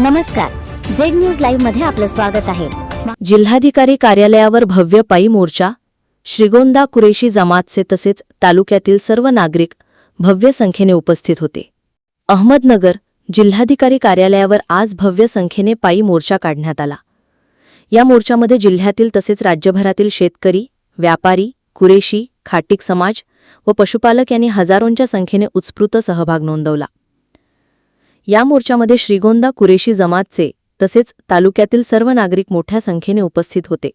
नमस्कार. Z news लाईव्हमध्ये आपलं स्वागत आहे. जिल्हाधिकारी कार्यालयावर भव्य पायी मोर्चा श्रीगोंदा कुरेशी जमातचे तसेच तालुक्यातील सर्व नागरिक भव्य संख्येने उपस्थित होते. अहमदनगर जिल्हाधिकारी कार्यालयावर आज भव्य संख्येने पायी मोर्चा काढण्यात आला. या मोर्चामध्ये जिल्ह्यातील तसेच राज्यभरातील शेतकरी व्यापारी कुरेशी खाटीक समाज व पशुपालक यांनी हजारोंच्या संख्येने उत्स्फूर्त सहभाग नोंदवला. या मोर्चामध्ये श्रीगोंदा कुरेशी जमातचे तसेच तालुक्यातील सर्व नागरिक मोठ्या संख्येने उपस्थित होते.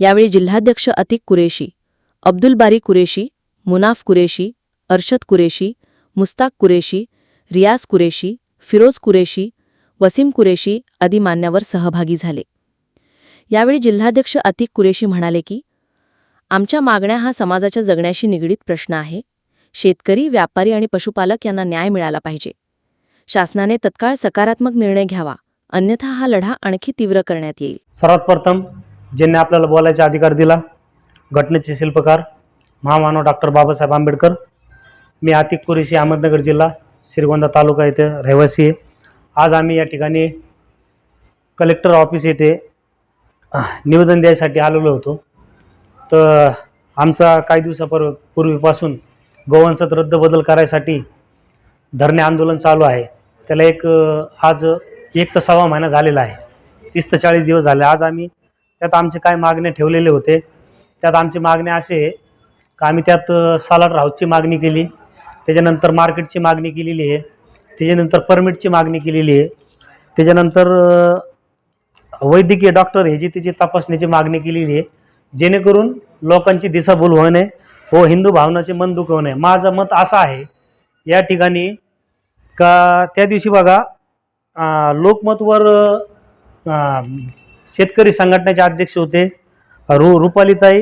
यावेळी जिल्हाध्यक्ष अतिक कुरेशी अब्दुल बारी कुरेशी मुनाफ कुरेशी अर्शद कुरेशी मुस्ताक कुरेशी रियाज कुरेशी फिरोज कुरेशी वसीम कुरेशी आदी मान्यवर सहभागी झाले. यावेळी जिल्हाध्यक्ष अतिक कुरेशी म्हणाले की आमच्या मागण्या हा समाजाच्या जगण्याशी निगडीत प्रश्न आहे. शेतकरी व्यापारी आणि पशुपालक यांना न्याय मिळाला पाहिजे. शासनाने तत्काळ सकारात्मक निर्णय घ्यावा. अन्यथा हा लढा आणखी तीव्र करण्यात येईल. सर्वात प्रथम ज्यांनी आपल्याला बोलायचा अधिकार दिला घटनेचे शिल्पकार महामानव डॉक्टर बाबासाहेब आंबेडकर मी आतिक कुरेशी अहमदनगर जिल्हा श्रीगोंदा तालुका येथे रहिवासी आहे. आज आम्ही या ठिकाणी कलेक्टर ऑफिस येथे निवेदन द्यायसाठी आलेलो होतो. तर आमचा काही दिवसापूर्वी पूर्वीपासून गोवंशात रद्दबदल करायसाठी धरणे आंदोलन चालू आहे. त्याला एक आज एक तर सव्वा महिना झालेला आहे. तीस ते चाळीस दिवस झाले. आज आम्ही त्यात आमचे काय मागणे ठेवलेले होते. त्यात आमची मागणी असे का आम्ही त्यात सालाड सालार मागणी केली. त्याच्यानंतर मार्केटची मागणी केलेली आहे. त्याच्यानंतर परमिटची मागणी केलेली आहे. त्याच्यानंतर वैद्यकीय डॉक्टर ह्याची त्याची तपासण्याची मागणी केलेली आहे. जेणेकरून लोकांची दिशाभूल होऊ नये व हिंदू भावनाचे मन दुखवणे नये. माझं मत असं आहे या ठिकाणी का त्या दिवशी बघा लोकमतवर शेतकरी संघटनेचे अध्यक्ष होते. रु रुपालीताई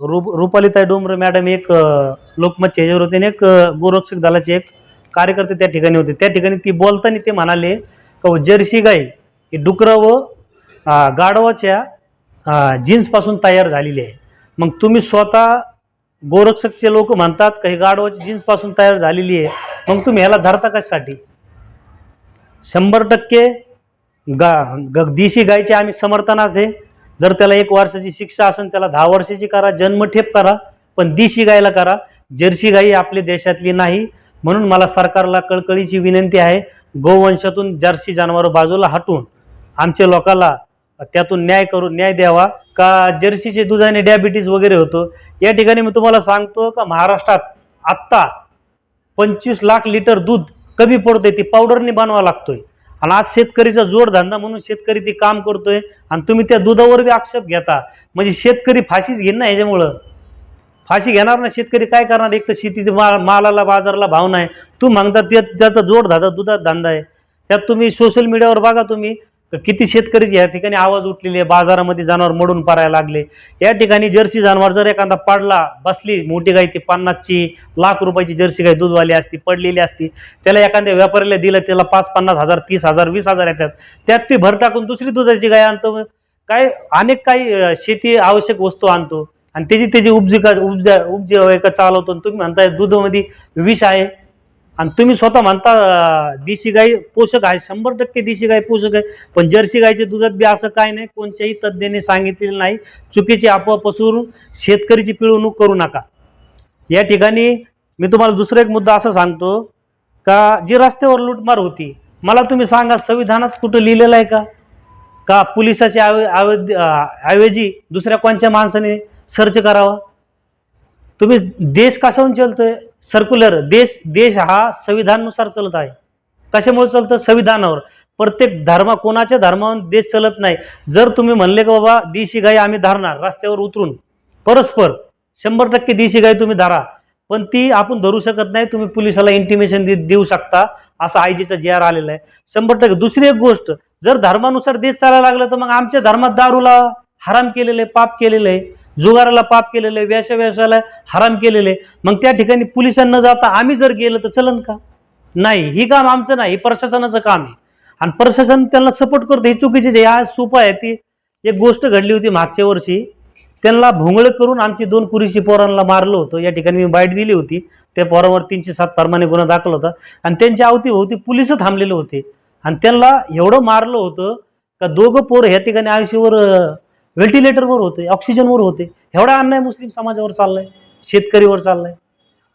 रु रुपालीताई डोंबरे मॅडम एक लोकमतचे ह्याच्यावर होते आणि एक गोरक्षक दलाचे एक कार्यकर्ते त्या ठिकाणी होते. त्या ठिकाणी ती बोलताना ते म्हणाले का व जर्सी गाई ही डुकरं व गाढवाच्या जीन्सपासून तयार झालेली आहे. मग तुम्ही स्वतः गोरक्षकचे लोक म्हणतात का ही गाढवाची जीन्सपासून तयार झालेली आहे? मग तुम्ही ह्याला धरता कशासाठी? शंभर टक्के गा ग देशी गायचे आम्ही समर्थनात आहे. जर त्याला एक वर्षाची शिक्षा असेल त्याला दहा वर्षाची करा जन्मठेप करा पण देशी गायला करा. जर्सी गाई आपल्या देशातली नाही. म्हणून मला सरकारला कळकळीची विनंती आहे गोवंशातून जर्सी जनावर बाजूला हटवून आमच्या लोकांना त्यातून न्याय करून न्याय द्यावा. का जर्सीचे दुधाने डायबिटीज वगैरे होतो? या ठिकाणी मी तुम्हाला सांगतो का महाराष्ट्रात आत्ता पंचवीस लाख लिटर दूध कमी पडतंय ती पावडरने बनवा लागतोय. आणि आज शेतकरीचा जोडधंदा म्हणून शेतकरी ते काम करतोय आणि तुम्ही त्या दुधावर बी आक्षेप घेता. म्हणजे शेतकरी फाशीच घेईन ना ह्याच्यामुळं? फाशी घेणार ना शेतकरी काय करणार? एक तर शेतीचे मा मालाला बाजाराला भाव नाही. तू म्हणता त्या त्याचा जोडधंदा दुधात धंदा आहे. त्यात तुम्ही सोशल मीडियावर बघा तुम्ही. किती शेतकरीचे या ठिकाणी आवाज उठलेले आहे बाजारामध्ये जनावर मडून पडायला लागले. या ठिकाणी जर्सी जनावर जर एखादा पडला बसली मोठी गाय ती पन्नासची लाख रुपयाची जर्सी गाय दूधवाली असती पडलेली असती त्याला एखाद्या व्यापाऱ्याला दिलं त्याला पाच पन्नास हजार तीस हजार वीस हजार येतात. त्यात ती भर टाकून दुसरी दुधाची गाय आणतो. काय अनेक काही शेती आवश्यक वस्तू आणतो. आणि त्याची त्याची उपजीका उपजा उपजीविका चालवतो. आणि तुम्ही म्हणताय दुधामध्ये विष आहे. आणि तुम्ही स्वतः म्हणता देशी गाय पोषक आहे शंभर टक्के देशी गाय पोषक आहे पण जर्सी गायच्या दुधात बी असं काय नाही कोणत्याही तज्ज्ञाने सांगितलेलं नाही. चुकीची अफवा पसरून शेतकरीची पिळवणूक करू नका. या ठिकाणी मी तुम्हाला दुसरा एक मुद्दा असं सांगतो का जी रस्त्यावर लूटमार होती मला तुम्ही सांगा संविधानात कुठं लिहिलेलं आहे का? का पोलिसाच्या ऐव- ऐवजी दुसऱ्या कोणत्या माणसाने सर्च करावा? तुम्ही देश कशाहून चलतोय? सर्क्युलर देश देश हा संविधानानुसार चालत आहे. कशामुळे चालतं? संविधानावर. प्रत्येक धर्म कोणाच्या धर्मावर? देश चालत नाही. जर तुम्ही म्हणले की बाबा देशी गाई आम्ही धरणार रस्त्यावर उतरून परस्पर शंभर टक्के देशी गाई तुम्ही धरा. पण ती आपण धरू शकत नाही तुम्ही पोलिसाला इंटिमेशन देऊ शकता असा आय जीचा जी आर आलेला आहे. शंभर टक्के. दुसरी एक गोष्ट जर धर्मानुसार देश चालायला लागला तर मग आमच्या धर्मात दारूला हराम केलेलं आहे पाप केलेलं आहे. जुगाराला पाप केलेलं आहे व्याशा व्यासाला हराम केलेलं. आहे मग त्या ठिकाणी पोलिसांना जाता आम्ही जर गेलं तर चलन का? नाही ही काम आमचं नाही हे प्रशासनाचं काम आहे. आणि प्रशासन त्यांना सपोर्ट करतं. हे चुकीचे आहे. ह्या सोपं आहे ती. एक गोष्ट घडली होती मागच्या वर्षी. त्यांना भोंगळ करून आमची दोन पुरुषी पोरांना मारलं होतं. या ठिकाणी मी बाईट दिली होती. त्या पोरावर तीनशे सात परमाने गुन्हा दाखल होता. आणि त्यांच्या अवतीभोवती पोलीस थांबलेले होते. आणि त्यांना एवढं मारलं होतं का दोघं पोर ह्या ठिकाणी आयुष्यावर व्हेंटिलेटरवर होते ऑक्सिजनवर होते. एवढा अन्याय मुस्लिम समाजावर चाललाय शेतकरीवर चाललाय.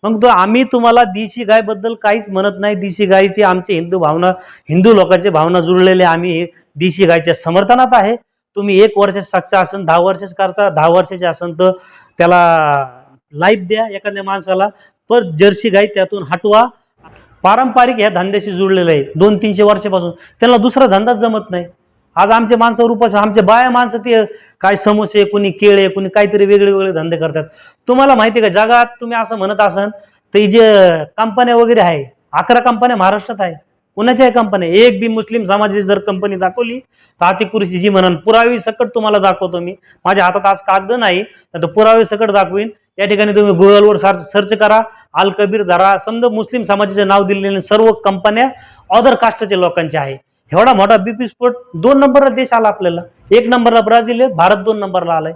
मग तो आम्ही तुम्हाला देशी गायबद्दल काहीच म्हणत नाही. देशी गायची आमची हिंदू भावना हिंदू लोकांची भावना जुळलेले आम्ही देशी गायच्या समर्थनात आहे. तुम्ही एक वर्ष साक्षा असन दहा वर्षाच करता दहा वर्षाचे असन तर त्याला लाईफ द्या एखाद्या माणसाला. पर जर्सी गाय त्यातून हटवा. पारंपरिक ह्या धंद्याशी जुळलेलं आहे. दोन तीनशे वर्षापासून. त्यांना दुसरा धंदाच जमत नाही. आज आमचे माणसं रूपास आमचे बाया माणसं ते काय समोसे कुणी केळे कुणी काहीतरी वेगळे वेगळे धंदे करतात. तुम्हाला माहिती आहे का जगात तुम्ही असं म्हणत असाल तर जे कंपन्या वगैरे आहे अकरा कंपन्या महाराष्ट्रात आहे. कुणाच्या आहे कंपन्या एक बी मुस्लिम समाजाची जर कंपनी दाखवली तर अतिकुरीशी जी म्हणून पुरावी सकट तुम्हाला दाखवतो मी. माझ्या हातात आज कागद नाही तर पुरावे सकट दाखवीन. या ठिकाणी तुम्ही गुगलवर सर्च सर्च करा अल कबीर धरा समजा मुस्लिम समाजाचे नाव दिलेले सर्व कंपन्या अदर कास्टच्या लोकांचे आहे. एवढा मोठा बीपी स्फोट दोन नंबरला देश आला आपल्याला. एक नंबरला ब्राझील आहे भारत दोन नंबरला आलाय.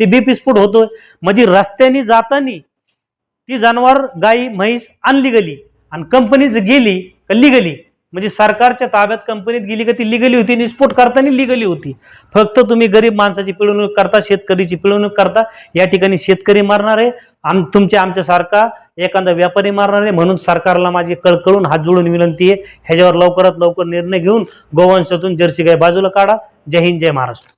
ते बीपी स्फोट होतोय. म्हणजे रस्त्याने जातानी ती जनावर गाई म्हैस आणली गेली. आणि कंपनीच गेली का लिगली. म्हणजे सरकारच्या ताब्यात कंपनीत गेली का ती लिगली होती आणि स्फोट करताना लिगली होती. फक्त तुम्ही गरीब माणसाची पिळवणूक करता शेतकरीची पिळवणूक करता. या ठिकाणी शेतकरी मारणार आहे. आम तुमच्या आमच्यासारखा एखादा व्यापारी मारणार नाही म्हणून सरकारला माझी कळकळून हात जोडून विनंती आहे. ह्याच्यावर लवकरात लवकर निर्णय घेऊन गोवंशातून जर्सी गाय बाजूला काढा. जय हिंद जय महाराष्ट्र.